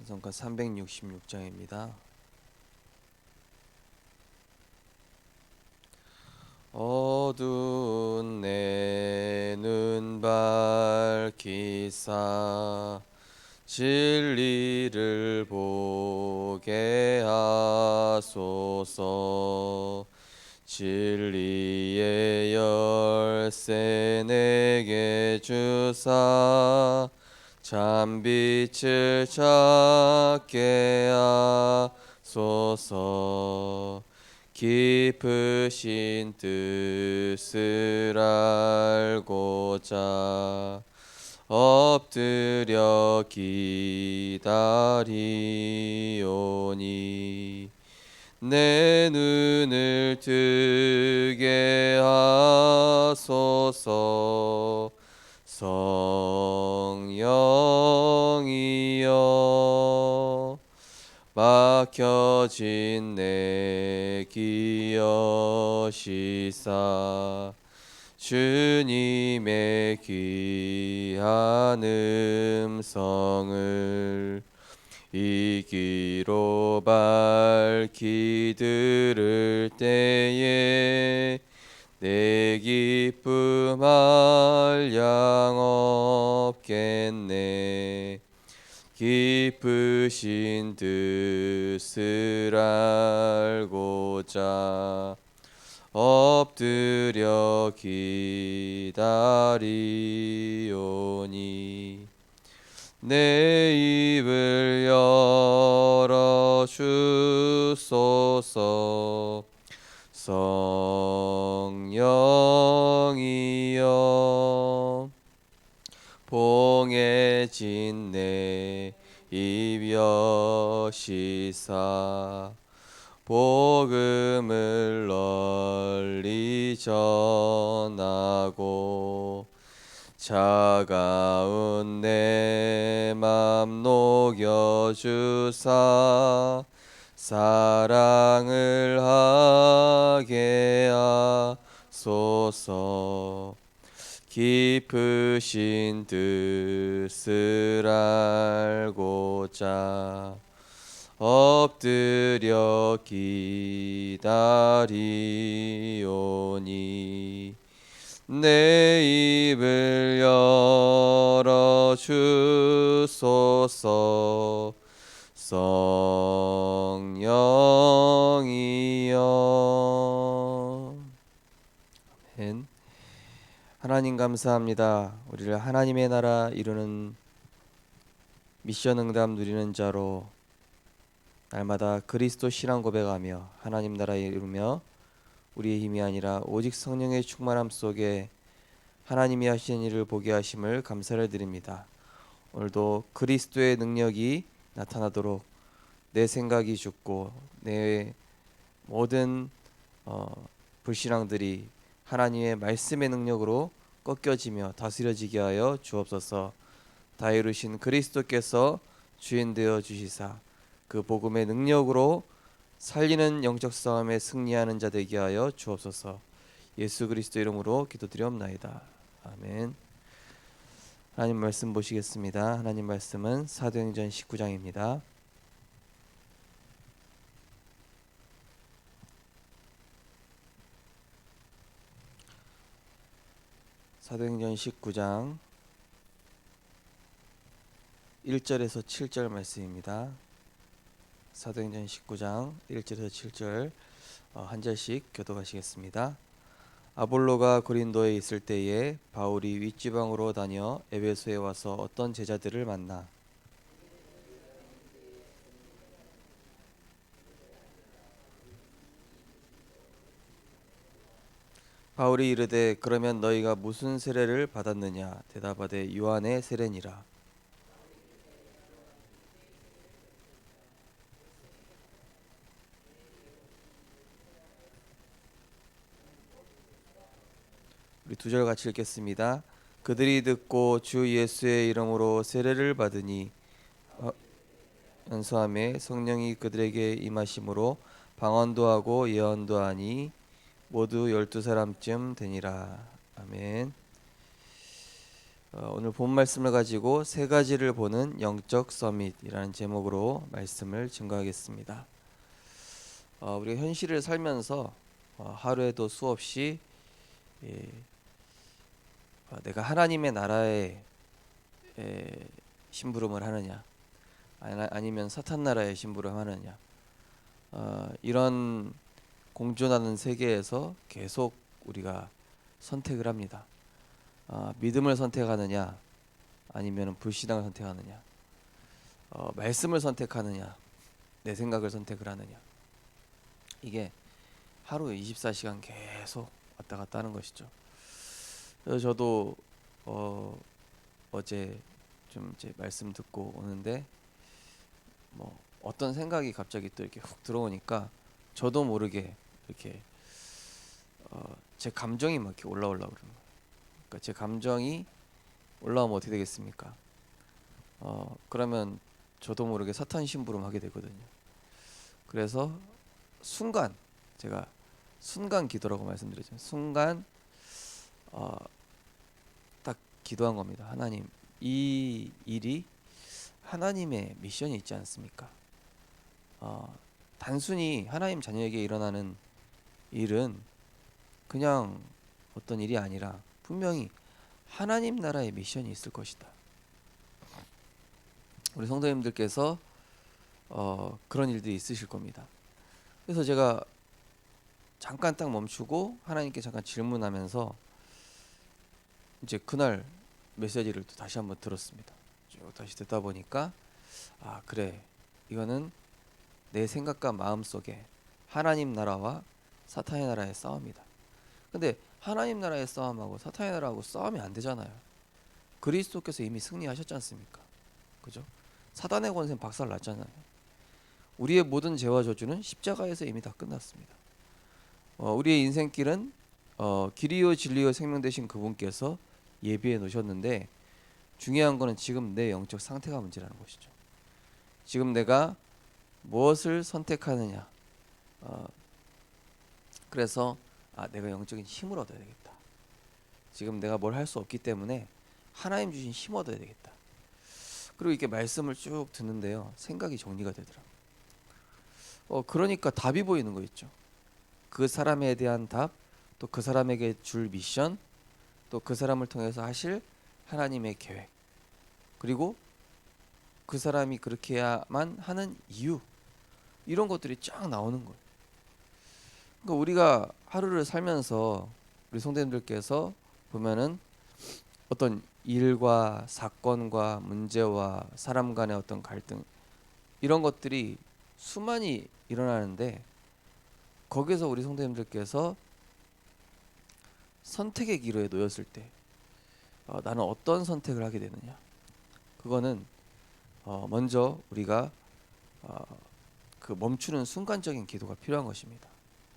신성가 366장입니다. 어두운 내 눈 밝히사 진리를 보게 하소서 진리의 열쇠 내게 주사 참빛을 찾게 하소서. 깊으신 뜻을 알고자 엎드려 기다리오니 내 눈을 뜨게 하소서 성령이여 막혀진 내 기여시사 주님의 귀한 음성을 이 귀로 밝히 들을 때에 내 기쁨 한량 없겠네. 깊으신 뜻을 알고자 엎드려 기다리오니 내 입을 열어 주소서 성령이여 봉해진 내 입여시사 복음을 널리 전하고 차가운 내 맘 녹여주사 사랑을 하게 하소서. 깊으신 뜻을 알고자 엎드려 기다리오니 내 입을 열어 주소서 성령이여 아멘. 하나님 감사합니다. 우리를 하나님의 나라 이루는 미션 응답 누리는 자로 날마다 그리스도 신앙 고백하며 하나님 나라 이루며 우리의 힘이 아니라 오직 성령의 충만함 속에 하나님이 하시는 일을 보게 하심을 감사를 드립니다. 오늘도 그리스도의 능력이 나타나도록 내 생각이 죽고 내 모든 어, 불신앙들이 하나님의 말씀의 능력으로 꺾여지며 다스려지게 하여 주옵소서. 다 이루신 그리스도께서 주인 되어 주시사 그 복음의 능력으로 살리는 영적 싸움에 승리하는 자 되게 하여 주옵소서. 예수 그리스도 이름으로 기도드리옵나이다. 아멘. 하나님 말씀 보시겠습니다. 하나님 말씀은 사도행전 19장입니다. 사도행전 19장 1절에서 7절 말씀입니다. 사도행전 19장 1절에서 7절 어, 한 절씩 교독하시겠습니다. 아볼로가 고린도에 있을 때에 바울이 윗지방으로 다녀 에베소에 와서 어떤 제자들을 만나? 바울이 이르되 그러면 너희가 무슨 세례를 받았느냐? 대답하되 요한의 세례니라 우리 두 절 같이 읽겠습니다. 그들이 듣고 주 예수의 이름으로 세례를 받으니 어, 연소함에 성령이 그들에게 임하심으로 방언도 하고 예언도 하니 모두 열두 사람쯤 되니라. 아멘. 어, 오늘 본 말씀을 가지고 세 가지를 보는 영적 서밋이라는 제목으로 말씀을 증거하겠습니다. 어, 우리가 현실을 살면서 어, 하루에도 수없이 예, 어, 내가 하나님의 나라에 에, 심부름을 하느냐 아니- 아니면 사탄 나라에 심부름 하느냐 어, 이런 공존하는 세계에서 계속 우리가 선택을 합니다. 아, 믿음을 선택하느냐 아니면 불신앙을 선택하느냐 어, 말씀을 선택하느냐 내 생각을 선택을 하느냐 이게 하루 24시간 계속 왔다 갔다 하는 것이죠. 그래서 저도 어, 어제 좀 이제 말씀 듣고 오는데 뭐 어떤 생각이 갑자기 또 이렇게 훅 들어오니까 저도 모르게 이렇게 어, 제 감정이 막 이렇게 올라오려고 그러는 거예요. 그러니까 제 감정이 올라오면 어떻게 되겠습니까? 어, 그러면 저도 모르게 사탄 심부름 하게 되거든요. 그래서 순간 제가 순간 기도라고 말씀드렸죠. 순간 어, 딱 기도한 겁니다. 하나님, 이 일이 하나님의 미션이 있지 않습니까? 어, 단순히 하나님 자녀에게 일어나는 일은 그냥 어떤 일이 아니라 분명히 하나님 나라의 미션이 있을 것이다. 우리 성도님들께서 어, 그런 일들이 있으실 겁니다. 그래서 제가 잠깐 딱 멈추고 하나님께 잠깐 질문하면서 이제 그날 메시지를 또 다시 한번 들었습니다. 쭉 다시 듣다 보니까 아 그래 이거는 내 생각과 마음 속에 하나님 나라와 사탄의 나라의 싸움이다. 근데 하나님 나라의 싸움하고 사탄의 나라하고 싸움이 안 되잖아요. 그리스도께서 이미 승리하셨지 않습니까? 그죠? 사단의 권세는 박살 났잖아요. 우리의 모든 죄와 저주는 십자가에서 이미 다 끝났습니다. 어, 우리의 인생길은 어, 길이요 진리요 생명 되신 그분께서 예비해 놓으셨는데 중요한 거는 지금 내 영적 상태가 문제라는 것이죠. 지금 내가 무엇을 선택하느냐. 어, 그래서 아 내가 영적인 힘을 얻어야 되겠다. 지금 내가 뭘 할 수 없기 때문에 하나님 주신 힘 얻어야 되겠다. 그리고 이렇게 말씀을 쭉 듣는데요. 생각이 정리가 되더라고요. 어 그러니까 답이 보이는 거 있죠. 그 사람에 대한 답, 또 그 사람에게 줄 미션, 또 그 사람을 통해서 하실 하나님의 계획. 그리고 그 사람이 그렇게 해야만 하는 이유. 이런 것들이 쫙 나오는 거예요. 그러니까 우리가 하루를 살면서 우리 성도님들께서 보면은 어떤 일과 사건과 문제와 사람 간의 어떤 갈등 이런 것들이 수많이 일어나는데 거기서 우리 성도님들께서 선택의 기로에 놓였을 때 어, 나는 어떤 선택을 하게 되느냐 그거는 어, 먼저 우리가 어, 그 멈추는 순간적인 기도가 필요한 것입니다.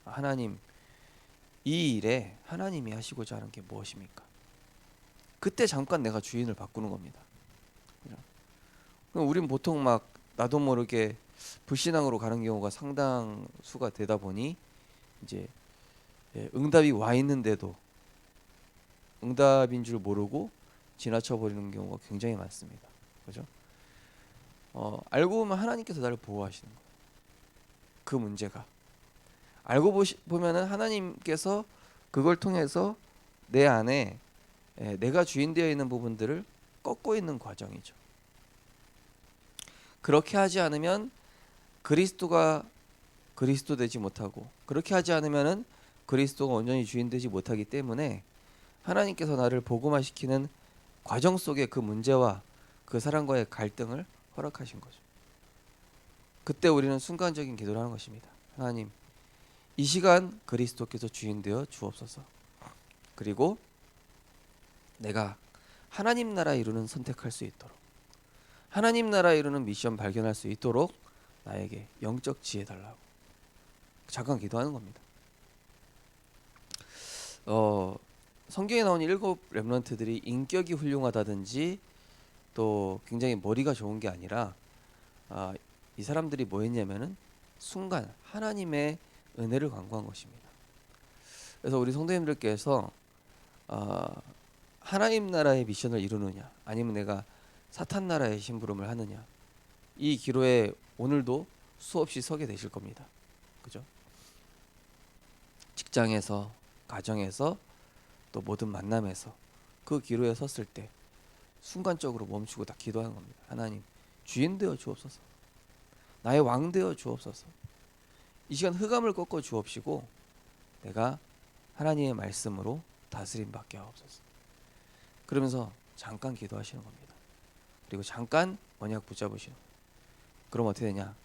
하나님 이 일에 하나님이 하시고자 하는 게 무엇입니까? 그때 잠깐 내가 주인을 바꾸는 겁니다. 우린 보통 막 나도 모르게 불신앙으로 가는 경우가 상당수가 되다 보니 이제 예, 응답이 와 있는데도 응답인 줄 모르고 지나쳐 버리는 경우가 굉장히 많습니다. 그죠? 어, 알고 보면 하나님께서 나를 보호하시는 거예요. 그 문제가 알고 보시, 보면은 하나님께서 그걸 통해서 내 안에 예, 내가 주인되어 있는 부분들을 꺾고 있는 과정이죠. 그렇게 하지 않으면 그리스도가 그리스도 되지 못하고 그렇게 하지 않으면은 그리스도가 온전히 주인 되지 못하기 때문에 하나님께서 나를 복음화시키는 과정 속에 그 문제와 그 사람과의 갈등을 허락하신 거죠. 그때 우리는 순간적인 기도를 하는 것입니다. 하나님, 이 시간 그리스도께서 주인 되어 주옵소서. 그리고 내가 하나님 나라 이루는 선택할 수 있도록 하나님 나라 이루는 미션 발견할 수 있도록 나에게 영적 지혜 달라고 잠깐 기도하는 겁니다. 어 성경에 나온 일곱 렘넌트들이 인격이 훌륭하다든지 또 굉장히 머리가 좋은 게 아니라 아, 이 사람들이 뭐 했냐면은 순간 하나님의 은혜를 간구한 것입니다. 그래서 우리 성도님들께서 아, 하나님 나라의 미션을 이루느냐 아니면 내가 사탄 나라의 심부름을 하느냐 이 기로에 오늘도 수없이 서게 되실 겁니다. 그죠? 직장에서 가정에서 또 모든 만남에서 그 기로에 섰을 때 순간적으로 멈추고 다 기도하는 겁니다. 하나님 주인 되어 주옵소서. 나의 왕 되어 주옵소서. 이 시간 흑암을 꺾어 주옵시고 내가 하나님의 말씀으로 다스림 받게 하옵소서. 그러면서 잠깐 기도하시는 겁니다. 그리고 잠깐 언약 붙잡으시는 거예요. 그럼 어떻게 되냐?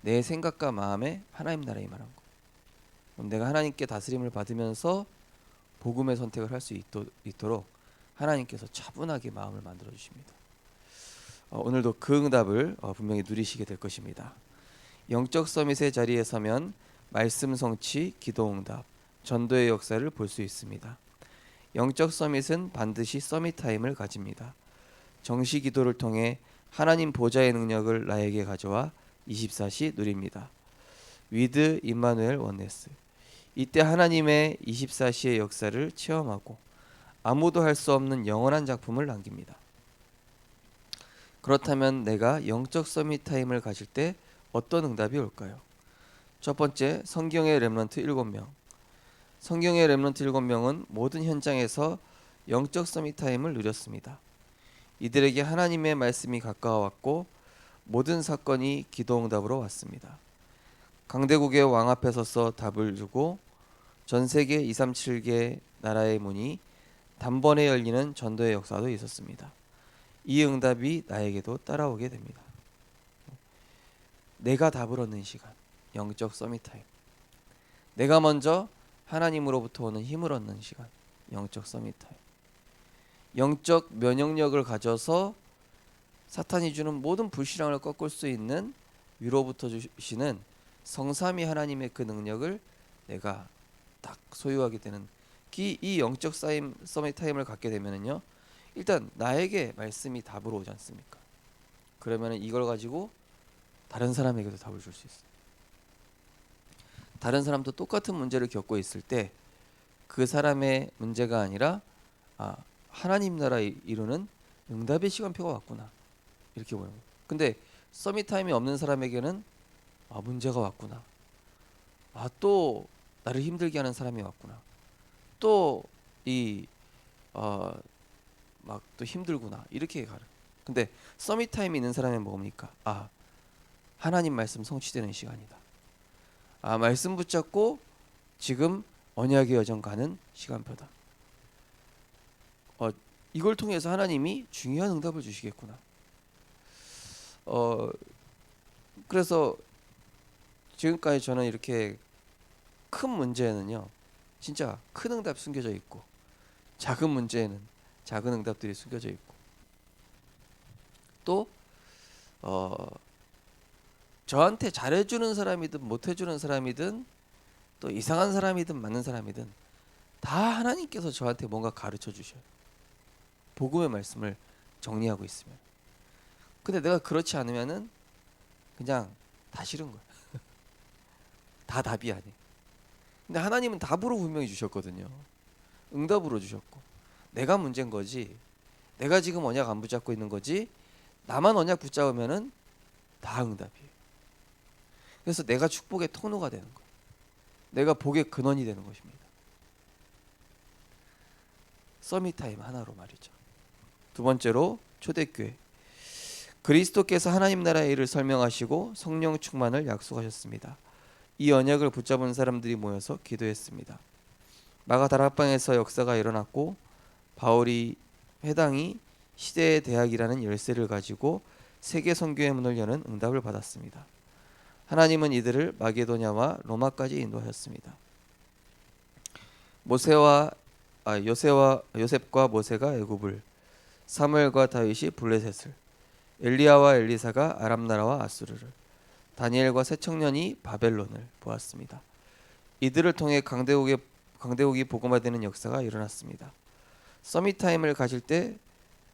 내 생각과 마음에 하나님 나라 임하는 거. 그럼 내가 하나님께 다스림을 받으면서 복음의 선택을 할 수 있도록 하나님께서 차분하게 마음을 만들어 주십니다. 어, 오늘도 그 응답을 어, 분명히 누리시게 될 것입니다. 영적 서밋의 자리에 서면 말씀 성취, 기도 응답, 전도의 역사를 볼 수 있습니다. 영적 서밋은 반드시 서밋 타임을 가집니다. 정시 기도를 통해 하나님 보좌의 능력을 나에게 가져와 24시 누립니다. 위드 임마누엘 원네스. 이때 하나님의 24시의 역사를 체험하고 아무도 할 수 없는 영원한 작품을 남깁니다. 그렇다면 내가 영적 서밋 타임을 가질 때 어떤 응답이 올까요? 첫 번째, 성경의 렘넌트 7명. 성경의 렘넌트 7명은 모든 현장에서 영적 서밋 타임을 누렸습니다. 이들에게 하나님의 말씀이 가까워왔고 모든 사건이 기도 응답으로 왔습니다. 강대국의 왕 앞에 서서 답을 주고 전 세계 237개 나라의 문이 단번에 열리는 전도의 역사도 있었습니다. 이 응답이 나에게도 따라오게 됩니다. 내가 답을 얻는 시간, 영적 서밋 타임. 내가 먼저 하나님으로부터 오는 힘을 얻는 시간, 영적 서밋 타임. 영적 면역력을 가져서 사탄이 주는 모든 불신앙을 꺾을 수 있는 위로부터 주시는 성삼위 하나님의 그 능력을 내가 딱 소유하게 되는 이, 이 영적 쌓임 서밋 타임을 갖게 되면은요 일단 나에게 말씀이 답으로 오지 않습니까? 그러면은 이걸 가지고 다른 사람에게도 답을 줄 수 있어요. 다른 사람도 똑같은 문제를 겪고 있을 때 그 사람의 문제가 아니라 아 하나님 나라 이루는 응답의 시간표가 왔구나 이렇게 보는 거예요. 근데 서밋 타임이 없는 사람에게는 아 문제가 왔구나. 아또 나를 힘들게 하는 사람이 왔구나. 또이 어 막 또 힘들구나 이렇게 가르. 근데 서밋 타임이 있는 사람은 뭡니까? 아 하나님 말씀 성취되는 시간이다. 아 말씀 붙잡고 지금 언약의 여정 가는 시간표다. 어 이걸 통해서 하나님이 중요한 응답을 주시겠구나. 어 그래서 지금까지 저는 이렇게 큰 문제는요 진짜 큰 응답 숨겨져 있고 작은 문제에는 작은 응답들이 숨겨져 있고 또 어, 저한테 잘해주는 사람이든 못해주는 사람이든 또 이상한 사람이든 맞는 사람이든 다 하나님께서 저한테 뭔가 가르쳐 주셔요. 복음의 말씀을 정리하고 있으면. 근데 내가 그렇지 않으면은 그냥 다 싫은 거야. 다 답이 아니. 근데 하나님은 답으로 분명히 주셨거든요. 응답으로 주셨고. 내가 문제인 거지. 내가 지금 언약 안 붙잡고 있는 거지. 나만 언약 붙잡으면은 다 응답이에요. 그래서 내가 축복의 통로가 되는 거예요. 내가 복의 근원이 되는 것입니다. 서밋 타임 하나로 말이죠. 두 번째로 초대교회. 그리스도께서 하나님 나라의 일을 설명하시고 성령 충만을 약속하셨습니다. 이 언약을 붙잡은 사람들이 모여서 기도했습니다. 마가 다락방에서 역사가 일어났고 바울이 회당이 시대의 대학이라는 열쇠를 가지고 세계 선교의 문을 여는 응답을 받았습니다. 하나님은 이들을 마게도냐와 로마까지 인도하였습니다. 모세와 아, 요세와 요셉과 모세가 애굽을 사무엘과 다윗이 블레셋을 엘리야와 엘리사가 아람 나라와 아수르를 다니엘과 세 청년이 바벨론을 보았습니다. 이들을 통해 강대국의 강대국이 복음화되는 역사가 일어났습니다. 서밋 타임을 가질 때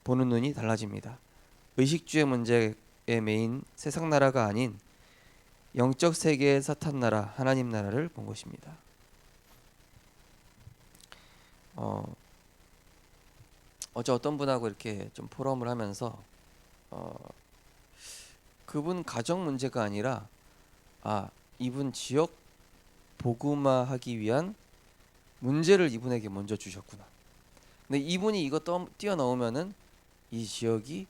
보는 눈이 달라집니다. 의식주의 문제에 메인 세상 나라가 아닌 영적 세계의 사탄 나라, 하나님 나라를 본 것입니다. 어, 어제 어떤 분하고 이렇게 좀 포럼을 하면서 어, 그분 가정 문제가 아니라 아 이분 지역 복음화하기 위한 문제를 이분에게 먼저 주셨구나. 근데 이분이 이거 떠, 뛰어넘으면은 이 지역이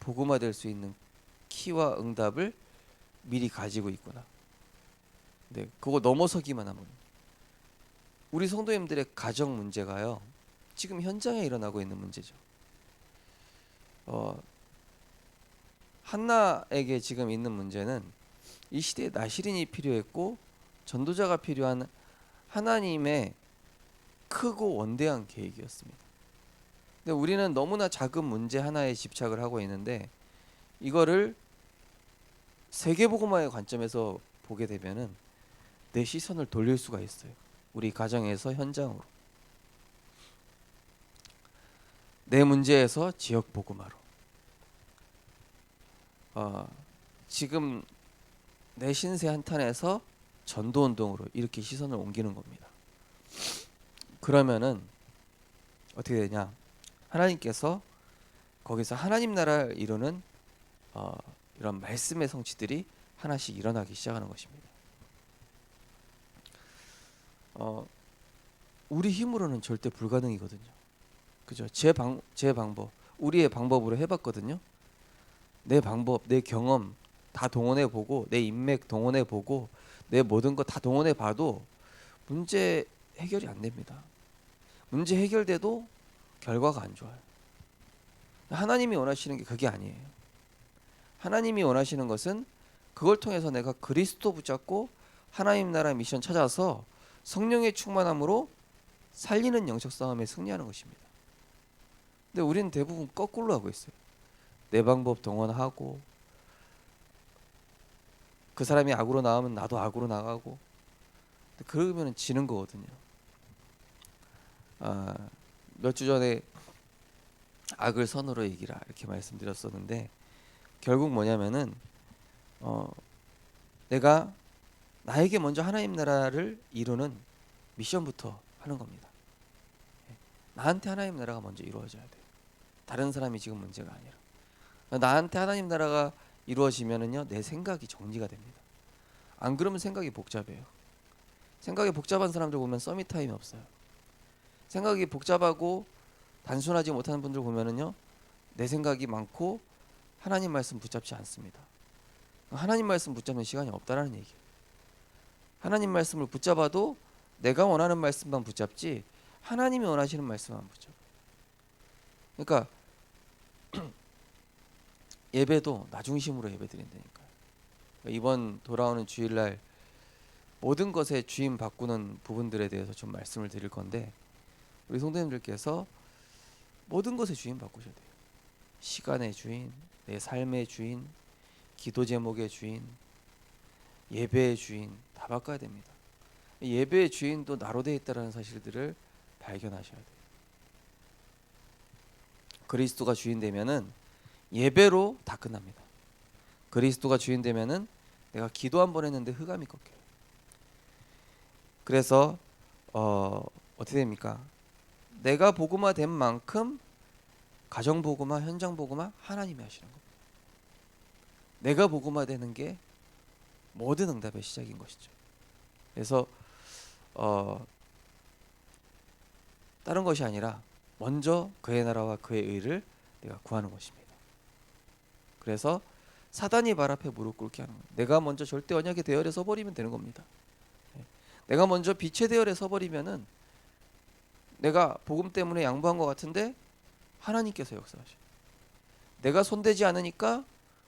복음화될 수 있는 키와 응답을 미리 가지고 있구나. 네, 그거 넘어서기만 하면 우리 성도님들의 가정 문제가요. 지금 현장에 일어나고 있는 문제죠. 어, 한나에게 지금 있는 문제는 이 시대에 나시린이 필요했고 전도자가 필요한 하나님의 크고 원대한 계획이었습니다. 근데 우리는 너무나 작은 문제 하나에 집착을 하고 있는데 이거를 세계복음화의 관점에서 보게 되면은 내 시선을 돌릴 수가 있어요. 우리 가정에서 현장으로. 내 문제에서 지역 복음화로. 어, 지금 내 신세 한탄에서 전도 운동으로 이렇게 시선을 옮기는 겁니다. 그러면은 어떻게 되냐? 하나님께서 거기서 하나님 나라를 이루는 어, 이런 말씀의 성취들이 하나씩 일어나기 시작하는 것입니다. 어, 우리 힘으로는 절대 불가능이거든요. 그죠? 제 방, 제 방법, 우리의 방법으로 해봤거든요. 내 방법, 내 경험 다 동원해 보고, 내 인맥 동원해 보고, 내 모든 거 다 동원해 봐도 문제 해결이 안 됩니다. 문제 해결돼도 결과가 안 좋아요. 하나님이 원하시는 게 그게 아니에요. 하나님이 원하시는 것은 그걸 통해서 내가 그리스도 붙잡고 하나님 나라 미션 찾아서 성령의 충만함으로 살리는 영적 싸움에 승리하는 것입니다. 근데 우리는 대부분 거꾸로 하고 있어요. 내 방법 동원하고 그 사람이 악으로 나오면 나도 악으로 나가고 그러면 지는 거거든요. 아, 몇 주 전에 악을 선으로 이기라 이렇게 말씀드렸었는데 결국 뭐냐면은 어, 내가 나에게 먼저 하나님 나라를 이루는 미션부터 하는 겁니다. 예. 나한테 하나님 나라가 먼저 이루어져야 돼요. 다른 사람이 지금 문제가 아니라 나한테 하나님 나라가 이루어지면은요 내 생각이 정리가 됩니다. 안 그러면 생각이 복잡해요. 생각이 복잡한 사람들 보면 서밋 타임이 없어요. 생각이 복잡하고 단순하지 못하는 분들 보면은요 내 생각이 많고 하나님 말씀 붙잡지 않습니다. 하나님 말씀 붙잡는 시간이 없다라는 얘기예요. 하나님 말씀을 붙잡아도 내가 원하는 말씀만 붙잡지 하나님이 원하시는 말씀만 붙잡아. 그러니까 예배도 나 중심으로 예배드린다니까요. 그러니까 이번 돌아오는 주일날 모든 것에 주인 바꾸는 부분들에 대해서 좀 말씀을 드릴 건데 우리 성도님들께서 모든 것에 주인 바꾸셔야 돼요. 시간의 주인, 내 삶의 주인, 기도 제목의 주인, 예배의 주인 다 바꿔야 됩니다. 예배의 주인도 나로 되어 있다는 사실들을 발견하셔야 돼요. 그리스도가 주인 되면은 예배로 다 끝납니다. 그리스도가 주인 되면은 내가 기도 한 번 했는데 흑암이 꺾여요. 그래서 어, 어떻게 됩니까? 내가 복음화 된 만큼 가정 복음화, 현장 복음화 하나님이 하시는 겁니다. 내가 복음화 되는 게 모든 응답의 시작인 것이죠. 그래서 어, 다른 것이 아니라 먼저 그의 나라와 그의 의를 내가 구하는 것입니다. 그래서 사단이 발 앞에 무릎 꿇게 하는 거예요. 내가 먼저 절대 언약의 대열에 서버리면 되는 겁니다. 네. 내가 먼저 빛의 대열에 서버리면은 내가 복음 때문에 양보한 것 같은데 하나님께서 역사하셔. 내가 손대지 않으니까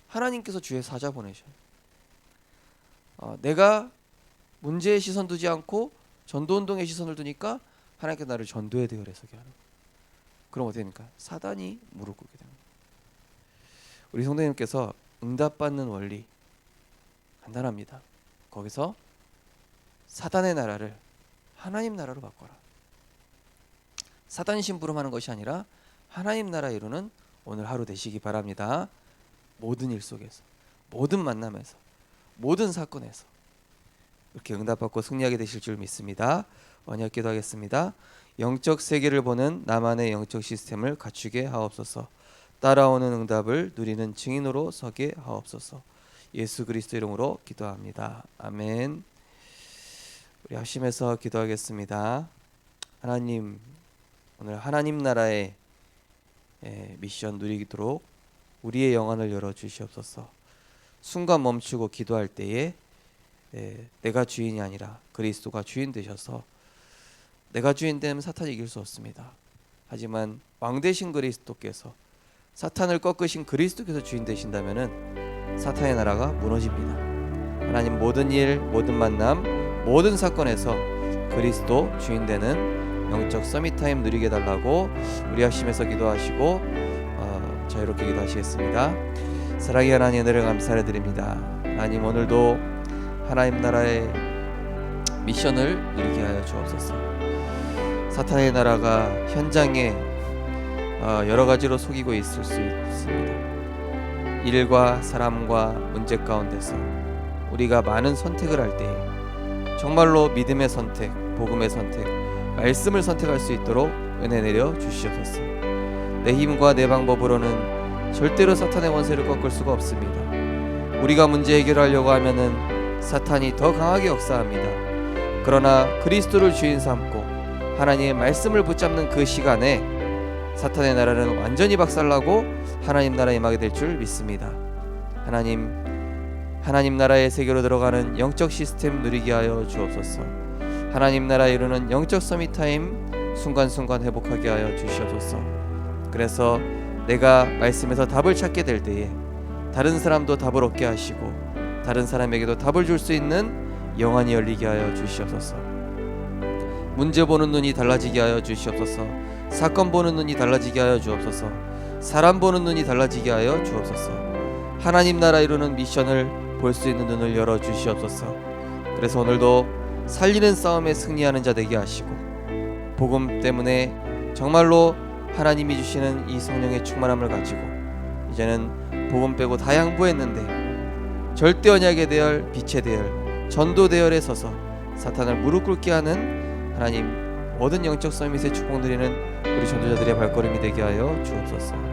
하나님께서 주의 사자 보내셔. 어, 내가 문제에 시선 두지 않고 전도 운동에 시선을 두니까 하나님께 나를 전도의 대열에 서게 하는. 그럼 어떻게 됩니까? 사단이 무릎 꿇게 됩니다. 우리 성도님께서 응답받는 원리 간단합니다. 거기서 사단의 나라를 하나님 나라로 바꿔라. 사단 심부름하는 것이 아니라 하나님 나라 이루는 오늘 하루 되시기 바랍니다. 모든 일 속에서, 모든 만남에서, 모든 사건에서 이렇게 응답받고 승리하게 되실 줄 믿습니다. 언약 기도하겠습니다. 영적 세계를 보는 나만의 영적 시스템을 갖추게 하옵소서. 따라오는 응답을 누리는 증인으로 서게 하옵소서. 예수 그리스도 이름으로 기도합니다. 아멘. 우리 합심해서 기도하겠습니다. 하나님 오늘 하나님 나라의 예, 미션 누리도록 우리의 영안을 열어 주시옵소서. 순간 멈추고 기도할 때에 예, 내가 주인이 아니라 그리스도가 주인 되셔서 내가 주인 되면 사탄이 이길 수 없습니다. 하지만 왕 되신 그리스도께서 사탄을 꺾으신 그리스도께서 주인 되신다면은 사탄의 나라가 무너집니다. 하나님 모든 일, 모든 만남, 모든 사건에서 그리스도 주인 되는 영적 서밋 타임 누리게 달라고 우리 하심에서 기도하시고 어, 자유롭게 기도하시겠습니다. 사랑의 하나님 은혜를 감사를 드립니다. 하나님 오늘도 하나님 나라의 미션을 이루게 하여 주옵소서. 사탄의 나라가 현장에 어, 여러 가지로 속이고 있을 수 있습니다. 일과 사람과 문제 가운데서 우리가 많은 선택을 할 때에 정말로 믿음의 선택, 복음의 선택, 말씀을 선택할 수 있도록 은혜 내려 주시옵소서. 내 힘과 내 방법으로는 절대로 사탄의 원세를 꺾을 수가 없습니다. 우리가 문제 해결하려고 하면은 사탄이 더 강하게 역사합니다. 그러나 그리스도를 주인 삼고 하나님의 말씀을 붙잡는 그 시간에 사탄의 나라는 완전히 박살나고 하나님 나라에 임하게 될 줄 믿습니다. 하나님 하나님 나라의 세계로 들어가는 영적 시스템 누리게 하여 주옵소서. 하나님 나라에 이루는 영적 서밋 타임 순간순간 회복하게 하여 주시옵소서. 그래서 내가 말씀에서 답을 찾게 될 때에 다른 사람도 답을 얻게 하시고 다른 사람에게도 답을 줄 수 있는 영안이 열리게 하여 주시옵소서. 문제 보는 눈이 달라지게 하여 주시옵소서. 사건 보는 눈이 달라지게 하여 주옵소서. 사람 보는 눈이 달라지게 하여 주옵소서. 하나님 나라 이루는 미션을 볼 수 있는 눈을 열어 주시옵소서. 그래서 오늘도 살리는 싸움에 승리하는 자 되게 하시고 복음 때문에 정말로 하나님이 주시는 이 성령의 충만함을 가지고 이제는 복음 빼고 다 양보했는데 절대 언약의 대열, 빛의 대열, 전도 대열에 서서 사탄을 무릎 꿇게 하는 하나님 모든 영적 서밋의 축복 누리는 우리 전도자들의 발걸음이 되게 하여 주옵소서.